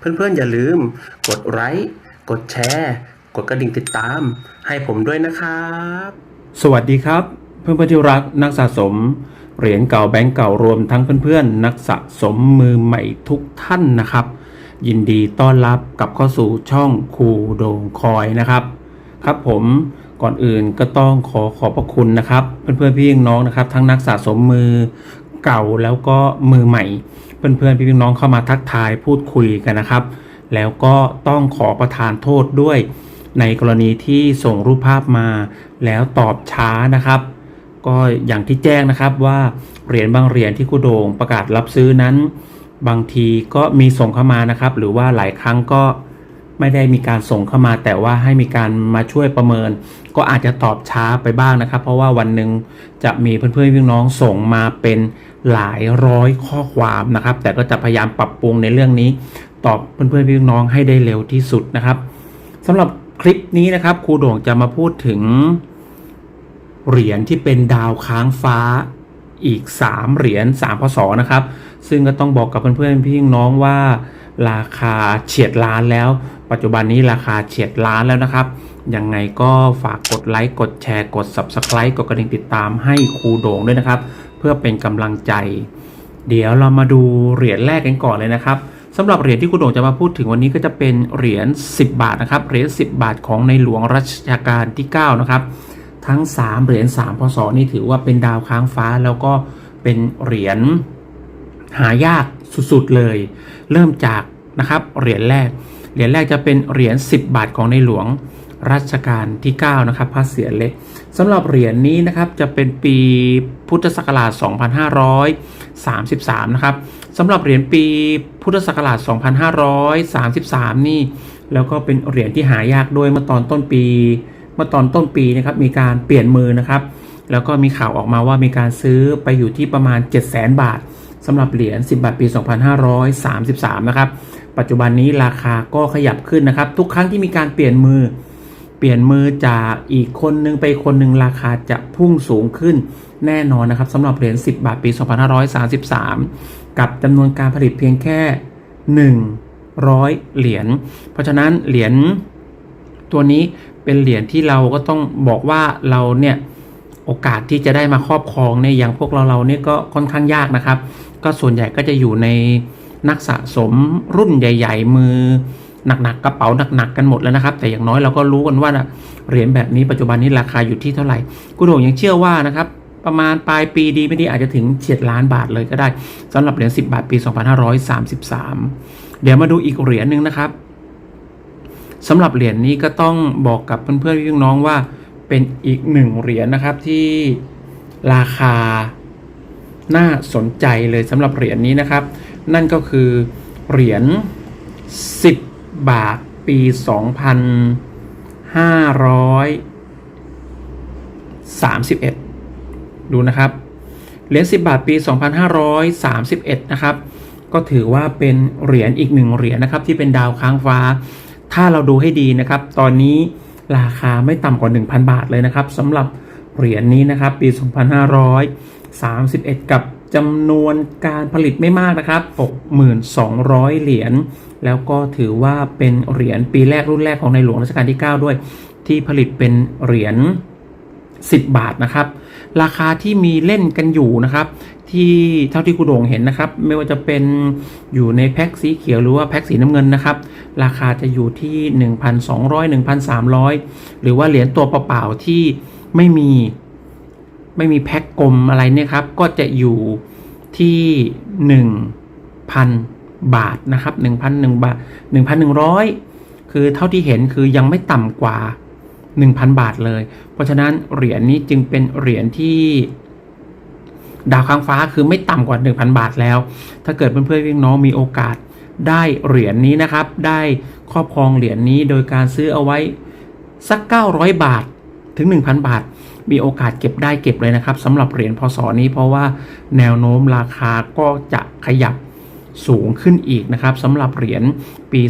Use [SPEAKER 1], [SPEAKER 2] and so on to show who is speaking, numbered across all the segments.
[SPEAKER 1] เพื่อนๆอย่าลืม กดไลค์กดแชร์ กดกระดิ่งติดตาม ให้ผมด้วยนะครับ
[SPEAKER 2] สวัสดีครับ เพื่อนๆที่รักนักสะสม เหรียญเก่าแบงก์เก่ารวมทั้งเพื่อนๆ นักสะสมมือใหม่ทุกท่านนะครับ ยินดีต้อนรับกลับเข้าสู่ช่องครูโดงคอยนะครับ ครับผมก่อนอื่นก็ต้องขอขอบพระคุณนะครับ เพื่อนๆพี่น้องนะครับ ทั้งนักสะสมมือเก่าแล้วก็มือใหม่ เพื่อนๆพี่น้องเข้ามาทักทายพูดคุยกันนะครับ แล้วก็ต้องขอประทานโทษด้วย ในกรณีที่ส่งรูปภาพมา แล้วตอบช้านะครับ ก็อย่างที่แจ้งนะครับว่าเหรียญบางเหรียญที่ครูโดงประกาศรับซื้อนั้น บางทีก็มีส่งเข้ามานะครับ หรือว่าหลายครั้งก็ ไม่ได้มีการส่งเข้ามาแต่ว่าให้มีการมาช่วยประเมิน ก็อาจจะตอบช้าไปบ้างนะครับ เพราะว่าวันหนึ่งจะมีเพื่อนๆพี่น้องส่งมาเป็นหลายร้อยข้อความนะครับ แต่ก็จะพยายามปรับปรุงในเรื่องนี้ ตอบเพื่อนๆพี่น้องให้ได้เร็วที่สุดนะครับสำหรับคลิปนี้นะครับครูโด่งจะมาพูดถึงเหรียญที่เป็นดาวค้างฟ้าอีก 3 เหรียญ3พศนะครับ ซึ่งก็ต้องบอกกับเพื่อนๆพี่น้องว่า ราคาเฉียดล้านแล้ว ปัจจุบันนี้ราคาเฉียดล้านแล้วนะครับ ยังไงก็ฝากกดไลค์กดแชร์กด Subscribe กดกระดิ่งติดตามให้ครูโด่งด้วยนะครับ เพื่อเป็นกำลังใจ เดี๋ยวเรามาดูเหรียญแรกกันก่อนเลยนะครับสำหรับเหรียญที่ครูโด่งจะมาพูดถึงวันนี้ก็จะเป็นเหรียญ 10 บาทนะครับ เหรียญ 10 บาทของในหลวงรัชกาลที่ 9 นะครับ ทั้ง 3 เหรียญ 3 พศ นี่ถือว่าเป็นดาวค้างฟ้าแล้วก็เป็นเหรียญหายากสุดๆเลย เริ่มจาก นะครับเหรียญแรก เหรียญแรกจะเป็นเหรียญ10 บาทของในหลวงรัชกาลที่ 9 นะครับพระเสียรเล็กสำหรับเหรียญนี้นะครับจะเป็นปีพุทธศักราช 2533 นะครับสำหรับเหรียญปีพุทธศักราช 2533 นี่ แล้วก็เป็นเหรียญที่หายากด้วยเมื่อตอนต้นปี เมื่อตอนต้นปีนะครับมีการเปลี่ยนมือนะครับ แล้วก็มีข่าวออกมาว่ามีการซื้อไปอยู่ที่ประมาณ 7 0 0 0 0 0 บาทสำหรับเหรียญ 10 บาทปี 2533 นะครับ ปัจจุบันนี้ราคาก็ขยับขึ้นนะครับ ทุกครั้งที่มีการเปลี่ยนมือ เปลี่ยนมือจากอีกคนนึงไปคนหนึ่งราคาจะพุ่งสูงขึ้นแน่นอนนะครับสำหรับเหรียญ10 บาทปี 2533 กับจำนวนการผลิตเพียงแค่ 100 เหรียญเพราะฉะนั้นเหรียญตัวนี้เป็นเหรียญที่เราก็ต้องบอกว่าเราเนี่ยโอกาสที่จะได้มาครอบครองเนี่ยอย่างพวกเราเราเนี่ยก็ค่อนข้างยากนะครับ ก็ส่วนใหญ่ก็จะอยู่ใน นักสะสมรุ่นใหญ่ ๆ มือหนักๆกระเป๋าหนักๆกันหมดแล้วนะครับ แต่อย่างน้อยเราก็รู้กันว่าเหรียญแบบนี้ปัจจุบันนี้ราคาอยู่ที่เท่าไหร่กุโดงยังเชื่อว่านะครับประมาณปลายปีดีไม่ดีอาจจะถึงเฉียดล้านบาทเลยก็ได้สำหรับเหรียญ10 บาทปี 2533 เดี๋ยวมาดูอีกเหรียญหนึ่งนะครับสำหรับเหรียญนี้ก็ต้องบอกกับเพื่อนๆพี่น้องว่าเป็นอีกหนึ่งเหรียญนะครับที่ราคาน่าสนใจเลยสำหรับเหรียญนี้นะครับ นั่นก็คือเหรียญ 10 บาทปี 2531 ดูนะครับ เหรียญ 10 บาทปี 2531 นะครับ ก็ถือว่าเป็นเหรียญอีกหนึ่งเหรียญนะครับที่เป็นดาวค้างฟ้า ถ้าเราดูให้ดีนะครับ ตอนนี้ราคาไม่ต่ำกว่า 1,000 บาทเลยนะครับสำหรับเหรียญนี้นะครับ ปี 2531 กับ จำนวนการผลิตไม่มากนะครับ 6,200 เหรียญ แล้วก็ถือว่าเป็นเหรียญปีแรกรุ่นแรกของในหลวงรัชกาลที่ 9 ด้วย ที่ผลิตเป็นเหรียญ 10 บาทนะครับ ราคาที่มีเล่นกันอยู่นะครับ ที่เท่าที่คุณโด่งเห็นนะครับ ไม่ว่าจะเป็นอยู่ในแพ็คสีเขียวหรือว่าแพ็คสีน้ำเงินนะครับ ราคาจะอยู่ที่ 1,200 1,300 หรือว่าเหรียญตัวเปล่าๆที่ไม่มี ไม่มีแพ็คกลมอะไรเนี่ยครับ ก็จะอยู่ที่ 1,000 บาทนะครับ 1,001บาท1,100 คือเท่าที่เห็นคือยังไม่ต่ำกว่า 1,000 บาทเลย เพราะฉะนั้นเหรียญนี้จึงเป็นเหรียญที่ดาวค้างฟ้าคือไม่ต่ำกว่า 1,000 บาทแล้ว ถ้าเกิดเพื่อนๆพี่น้องมีโอกาสได้เหรียญนี้นะครับ ได้ครอบครองเหรียญนี้โดยการซื้อเอาไว้สัก 900 บาทถึง 1,000 บาท มีโอกาสเก็บได้เก็บเลยนะครับสำหรับเหรียญพศนี้เพราะว่าแนวโน้มราคาก็จะขยับสูงขึ้นอีกนะครับสำหรับเหรียญปี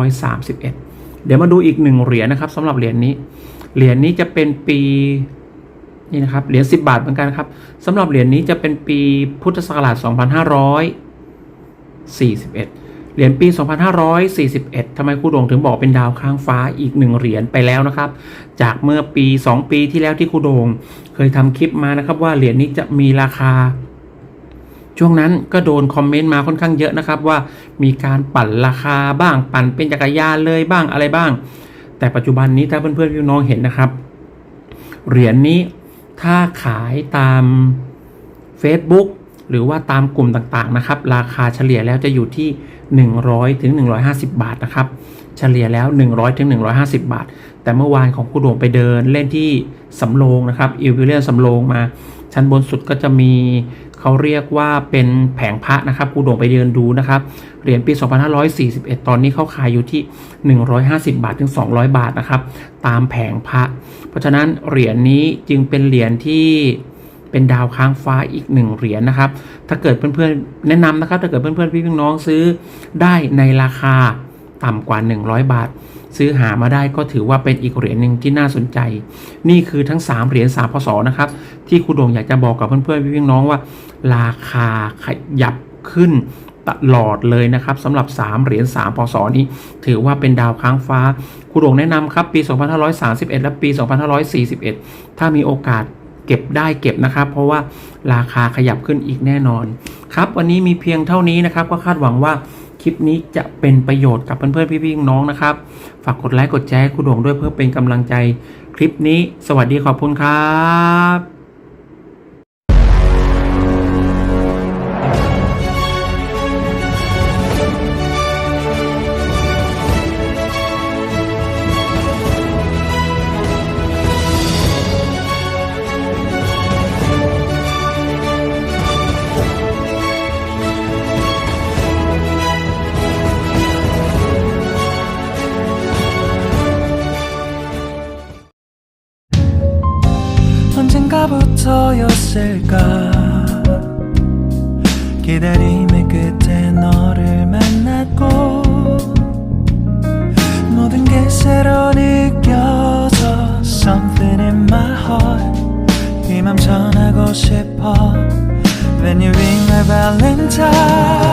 [SPEAKER 2] 2531 เดี๋ยวมาดูอีกหนึ่งเหรียญนะครับสำหรับเหรียญนี้ เหรียญนี้จะเป็นปีนี่นะครับเหรียญ10 บาทเหมือนกันครับสำหรับเหรียญนี้จะเป็นปีพุทธศักราช 2541 เหรียญปี 2541ทำไมครูโด่งถึงบอกเป็นดาวค้างฟ้าอีกหนึ่งเหรียญไปแล้วนะครับ จากเมื่อปี 2 ปีที่แล้วที่ครูโด่งเคยทำคลิปมานะครับ ว่าเหรียญนี้จะมีราคา ช่วงนั้นก็โดนคอมเมนต์มาค่อนข้างเยอะนะครับ ว่ามีการปั่นราคาบ้าง ปั่นเป็นจักรยานเลยบ้างอะไรบ้าง แต่ปัจจุบันนี้ถ้าเพื่อนๆพี่น้องเห็นนะครับ เหรียญนี้ถ้าขายตาม Facebook หรือว่าตามกลุ่มต่างๆนะครับ ราคาเฉลี่ยแล้วจะอยู่ที่ 100ถึง150 บาทนะครับ เฉลี่ยแล้ว 100ถึง150 บาท แต่เมื่อวานของคุณโด่งไปเดินเล่นที่สำโรงนะครับอิวิเลียนสำโรงมา ชั้นบนสุดก็จะมีเขาเรียกว่าเป็นแผงพระนะครับคุณโด่งไปเดินดูนะครับเหรียญปี 2541 ตอนนี้เขาขายอยู่ที่ 150 บาทถึง 200 บาทนะครับ ตามแผงพระ เพราะฉะนั้นเหรียญนี้จึงเป็นเหรียญที่ เป็นดาวค้างฟ้าอีกหนึ่งเหรียญนะครับ ถ้าเกิดเพื่อนๆแนะนำนะครับ ถ้าเกิดเพื่อนๆพี่น้องซื้อได้ในราคาต่ำกว่า 100 บาท ซื้อหามาได้ก็ถือว่าเป็นอีกเหรียญหนึ่งที่น่าสนใจ นี่คือทั้ง 3 เหรียญ3พศนะครับ ที่ครูโด่งอยากจะบอกกับเพื่อนๆพี่น้องว่า ราคาขยับขึ้นตลอดเลยนะครับสำหรับ 3 เหรียญ3พศนี้ถือว่าเป็นดาวค้างฟ้าครูโด่งแนะนำครับ ปี 2531 และปี 2541 ถ้ามีโอกาส เก็บได้เก็บนะครับ เพราะว่าราคาขยับขึ้นอีกแน่นอน ครับ วันนี้มีเพียงเท่านี้นะครับ ก็คาดหวังว่าคลิปนี้จะเป็นประโยชน์กับเพื่อนๆพี่ๆน้องนะครับ ฝากกดไลค์กดแชร์คุณดวงด้วยเพื่อเป็นกำลังใจ คลิปนี้ สวัสดีขอบคุณครับ
[SPEAKER 3] 언젠가부터였을까 기다림의 끝에 너를 만났고 모든 게 새로 느껴져 Something in my heart 이맘 전하고 싶어 When you ring my valentine